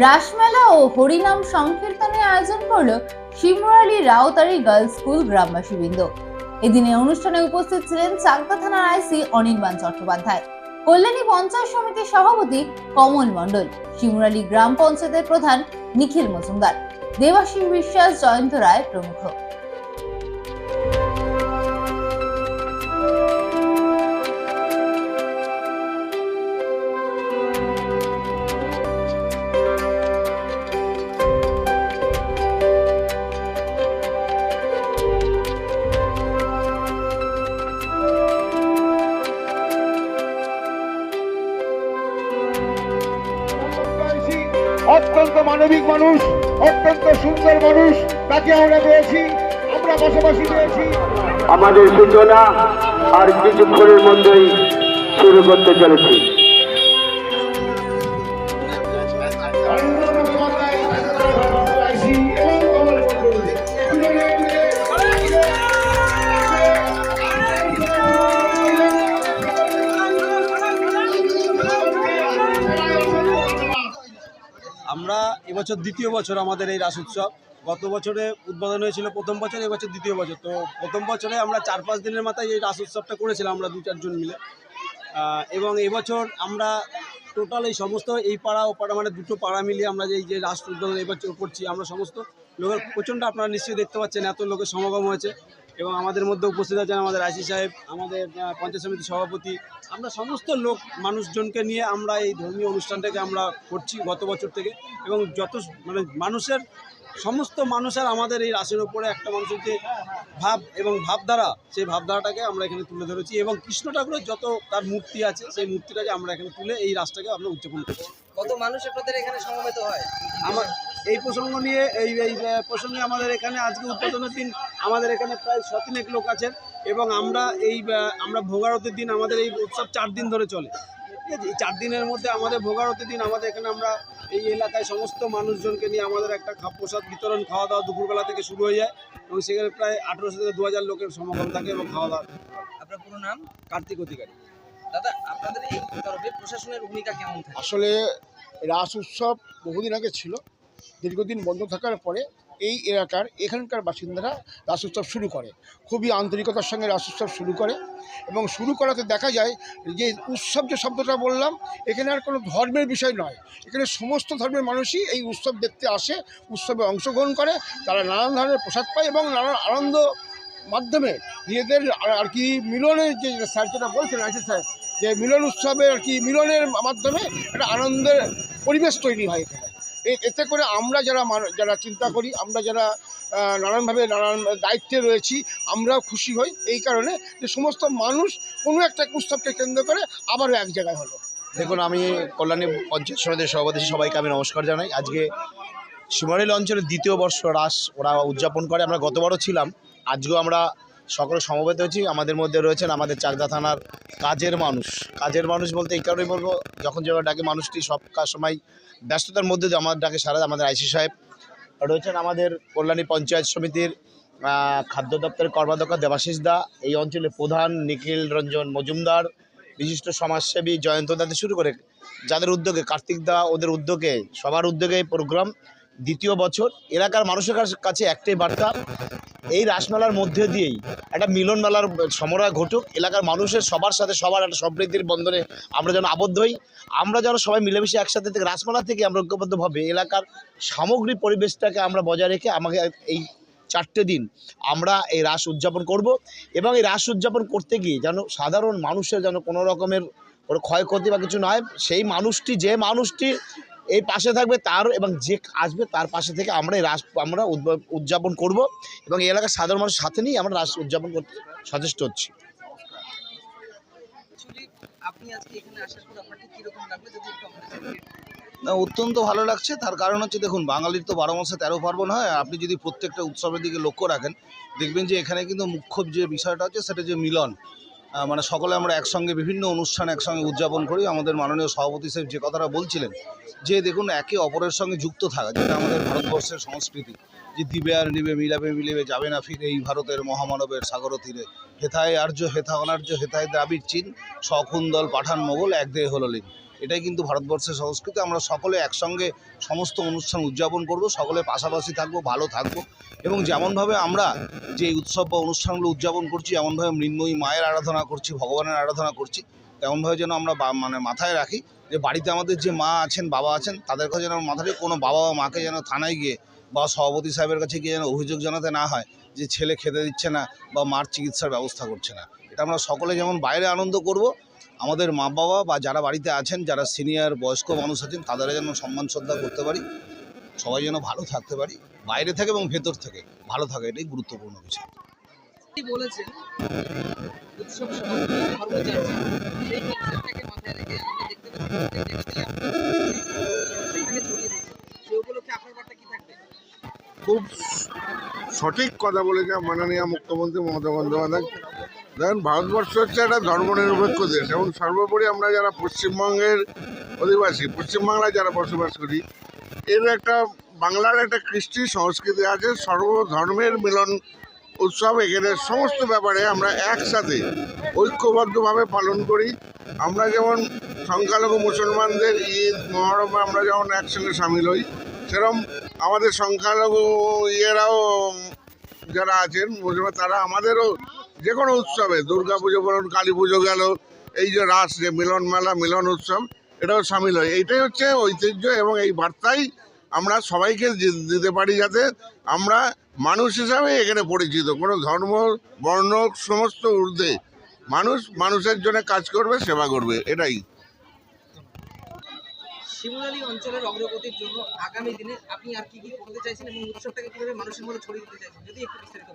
রাসমেলা ও হরিনাম সংকীর্তনের আয়োজন করল শিমরালী রাওতারি গার্লস স্কুল গ্রামবাসীবৃন্দ। এদিনে অনুষ্ঠানে উপস্থিত ছিলেন চাকদা থানার আইসি অনির্বাণ চট্টোপাধ্যায়, কল্যাণী পঞ্চায়েত সমিতির সভাপতি কমল মণ্ডল শিমুরালী গ্রাম পঞ্চায়েতের প্রধান নিখিল মজুমদার, দেবাশিস বিশ্বাস জয়ন্ত রায় প্রমুখ। অত্যন্ত মানবিক মানুষ, অত্যন্ত সুন্দর মানুষ। তাকে আমরা পেয়েছি, আমরা পাশাপাশি পেয়েছি। আমাদের সূচনা আর কিছুক্ষণের মধ্যেই শুরু করতে চলেছি। এবছর দ্বিতীয় বছর আমাদের এই রাস উৎসব। গত বছরে উদ্বোধন হয়েছিল প্রথম বছর এবছর দ্বিতীয় বছর। তো প্রথম বছরে আমরা চার পাঁচ দিনের মাথায় এই রাস উৎসবটা করেছিলাম আমরা দু চারজন মিলে। এবং এবছর আমরা টোটাল এই সমস্ত এই পাড়া ও পাড়া মানে দুটো পাড়া মিলিয়ে আমরা যে, এই যে রাস উদ্বোধন এবছর করছি, আমরা সমস্ত লোকের প্রচণ্ড আপনারা নিশ্চয়ই দেখতে পাচ্ছেন, এত লোকের সমাগম হয়েছে। এবং আমাদের মধ্যে উপস্থিত আছেন আমাদের আইসি সাহেব আমাদের পঞ্চায়েত সমিতির সভাপতি। আমরা সমস্ত লোক মানুষজনকে নিয়ে আমরা এই ধর্মীয় অনুষ্ঠানটাকে আমরা করছি গত বছর থেকে। এবং যত মানে মানুষের সমস্ত মানুষের আমাদের এই রাশির উপরে একটা মানুষের যে ভাব এবং ভাবধারা সেই ভাবধারাটাকে আমরা এখানে তুলে ধরেছি। এবং কৃষ্ণ ঠাকুরের যত তার মূর্তি আছে সেই মূর্তিটাকে আমরা এখানে তুলে এই রাসটাকে আমরা উদযাপন করছি। কত মানুষ আপনাদের এখানে সমবেত হয়? আমার এই প্রসঙ্গ নিয়ে এই এই প্রসঙ্গে আমাদের এখানে আজকে উদ্বোধনের দিন আমাদের এখানে প্রায় শতিনেক লোক আছেন এবং আমরা এই আমরা ভোগারতির দিন আমাদের এই উৎসব চার দিন ধরে চলে। ঠিক আছে? এই চার দিনের মধ্যে আমাদের ভোগারতির দিন আমাদের এখানে আমরা এই এলাকায় সমস্ত মানুষজনকে নিয়ে আমাদের একটা প্রসাদ বিতরণ খাওয়া দাওয়া দুপুরবেলা থেকে শুরু হয়ে যায় এবং সেখানে প্রায় আঠেরোশো থেকে দু হাজার লোকের সমাগম থাকে এবং খাওয়া দাওয়া আপনার পুরো নাম? কার্তিক অধিকারী। দাদা আপনাদের এই তরফে প্রশাসনের ভূমিকা কেমন আসলে রাস উৎসব বহুদিন আগে ছিল দীর্ঘদিন বন্ধ থাকার পরে এই এলাকার এখানকার বাসিন্দারা রাস উৎসব শুরু করে। খুবই আন্তরিকতার সঙ্গে রাস উৎসব শুরু করে এবং শুরু করাতে দেখা যায় যে উৎসব যে শব্দটা বললাম, এখানে আর কোনো ধর্মের বিষয় নয়। এখানে সমস্ত ধর্মের মানুষই এই উৎসব দেখতে আসে, উৎসবে অংশগ্রহণ করে, তারা নানান ধরনের প্রসাদ পায় এবং নানান আনন্দ মাধ্যমে নিজেদের আর- কি মিলনের যে স্যার যেটা বলছেন আছে স্যার, যে মিলন উৎসবে আর কি মিলনের মাধ্যমে একটা আনন্দের পরিবেশ তৈরি হয় এখানে। এতে করে আমরা যারা যারা চিন্তা করি, আমরা যারা নানানভাবে নানান দায়িত্বে রয়েছি, আমরাও খুশি হই। এই কারণে যে সমস্ত মানুষ কোনো একটা উৎসবকে কেন্দ্র করে আবারও এক জায়গায় হলো। দেখুন, আমি কল্যাণী পঞ্চায়েত সমিতির সভাপতি, সবাইকে আমি নমস্কার জানাই। আজকে শিমরিল অঞ্চলের দ্বিতীয় বর্ষ রাস ওরা উদযাপন করে। আমরা গতবারও ছিলাম। আজকেও আমরা সকলে সমবেত হয়েছি। আমাদের মধ্যে রয়েছেন আমাদের চাকদা থানার কাজের মানুষ। কাজের মানুষ বলতে এই কারণেই বলব, যখন যেভাবে ডাকে মানুষটি, সব কাজ সময় ব্যস্ততার মধ্যে আমার ডাকে সারা আমাদের আইসি সাহেব। রয়েছেন আমাদের কল্যাণী পঞ্চায়েত সমিতির খাদ্য দপ্তরের কর্মাধ্যক্ষ দেবাশিস দা। এই অঞ্চলের প্রধান নিখিল রঞ্জন মজুমদার, বিশিষ্ট সমাজসেবী জয়ন্ত দাতে শুরু করে যাদের উদ্যোগে, কার্তিক দা ওদের উদ্যোগে, সবার উদ্যোগে এই প্রোগ্রাম। দ্বিতীয় বছর এলাকার মানুষের কাছ- একটাই বার্তা, এই রাসমেলার মধ্যে দিয়েই একটা মিলন মেলার ঘটুক, এলাকার মানুষের সবার সাথে সবার একটা সমৃদ্ধির বন্ধনে আমরা যেন আবদ্ধ হই। আমরা যেন সবাই মিলেমিশে একসাথে থেকে রাসমেলা থেকে আমরা ঐক্যবদ্ধভাবে এলাকার সামগ্রিক পরিবেশটাকে আমরা বজায় রেখে আমাকে এই চারটে দিন আমরা এই রাস উদযাপন করব এবং এই রাস উদযাপন করতে গিয়ে যেন সাধারণ মানুষের যেন কোনো রকমের ক্ষয়ক্ষতি বা কিছু নয়, সেই মানুষটি যে মানুষটি এই পাশে থাকবে তার এবং যে আসবে তার পাশে থেকে আমরা এই রাস আমরা উদযাপন করব এবং এই এলাকার সাধারণ মানুষের সাথে নিয়ে আমরা রাস উদযাপন করতে সচেষ্ট হচ্ছি। না অত্যন্ত ভালো লাগছে। তার কারণ হচ্ছে দেখুন বাঙালির তো বারো মাসে তেরো পার্বণ হয় আর আপনি যদি প্রত্যেকটা উৎসবের দিকে লক্ষ্য রাখেন দেখবেন যে এখানে কিন্তু মুখ্য যে বিষয়টা হচ্ছে সেটা যে মিলন। মানে সকলে আমরা একসঙ্গে বিভিন্ন অনুষ্ঠান একসঙ্গে উদযাপন করি। আমাদের মাননীয় সভাপতি সাহেব যে কথাটা বলছিলেন, যে দেখুন, একে অপরের সঙ্গে যুক্ত থাকা, যেটা আমাদের ভারতবর্ষের সংস্কৃতি যে দিবে আর নিবে, মিলাবে, মিলিবে, যাবে না ফিরে এই ভারতের মহামানবের সাগর তীরে। হেথায় আর্য, হেথা অনার্য, হেথায় দ্রাবিড়, চীন সখুন্দল পাঠান, মোগল, এক দেহ হলো লীন এটাই কিন্তু ভারতবর্ষের সংস্কৃতি। আমরা সকলে একসঙ্গে সমস্ত অনুষ্ঠান উদযাপন করব, সকলে পাশাপাশি থাকব, ভালো থাকব এবং যেমনভাবে আমরা যে উৎসব বা অনুষ্ঠানগুলো উদযাপন করছি এমনভাবে মৃন্ময়ী মায়ের আরাধনা করছি, ভগবানের আরাধনা করছি, তেমনভাবে যেন আমরা মানে মাথায় রাখি যে বাড়িতে আমাদের যে মা আছেন, বাবা আছেন তাদের কাছে যেন মাথায় কোনো বাবা বা মাকে যেন থানায় গিয়ে বা সভাপতি সাহেবের কাছে গিয়ে যেন অভিযোগ জানাতে না হয় যে ছেলে খেতে দিচ্ছে না বা মার চিকিৎসার ব্যবস্থা করছে না। এটা আমরা সকলে যেমন বাইরে আনন্দ করব, আমাদের মা বাবা বা যারা বাড়িতে আছেন, যারা সিনিয়র বয়স্ক মানুষ আছেন তাদের যেন সম্মান শ্রদ্ধা করতে পারি। সবাই যেন ভালো থাকতে পারি, বাইরে থেকে এবং ভেতর থেকে। ভালো থাকে এটাই গুরুত্বপূর্ণ বিষয় বলেছেন খুব সঠিক কথা বলেছে মাননীয় মুখ্যমন্ত্রী মমতা বন্দ্যোপাধ্যায়। দেখেন, ভারতবর্ষ হচ্ছে একটা ধর্মনিরপেক্ষ দেশ। এবং সর্বোপরি আমরা যারা পশ্চিমবঙ্গের অধিবাসী, পশ্চিমবাংলায় যারা বসবাস করি, এর একটা, বাংলার একটা কৃষ্টি সংস্কৃতি আছে, সর্বধর্মের মিলন উৎসব এখানে সমস্ত ব্যাপারে আমরা একসাথে ঐক্যবদ্ধভাবে পালন করি। আমরা যেমন সংখ্যালঘু মুসলমানদের ঈদ, মহরমে আমরা যেমন একসঙ্গে সামিল হই সেরকম আমাদের সংখ্যালঘু ইয়েরাও যারা আছেন মুসলমান তারা আমাদেরও যে কোনো উৎসবে, দুর্গা পুজো বলুন, কালী পুজো গেল, এই যে রাস, যে মিলন মেলা, মিলন উৎসব, এটাও সামিল হয়। এইটাই হচ্ছে ঐতিহ্য এবং এই বার্তাই আমরা সবাইকে দিতে পারি যাতে আমরা মানুষ হিসাবে এখানে পরিচিত। কোনো ধর্ম, বর্ণ, সমস্ত ঊর্ধ্বে মানুষ, মানুষের জন্য কাজ করবে, সেবা করবে, এটাই। শিমুরালী অঞ্চলের অগ্রগতির জন্য আগামী দিনে আপনি আর কি কি করতে চাইছেন এবং উৎসবটাকে কীভাবে মানুষের মধ্যে ছড়িয়ে দিতে চাইছেন? যদি একটু বিস্তারিত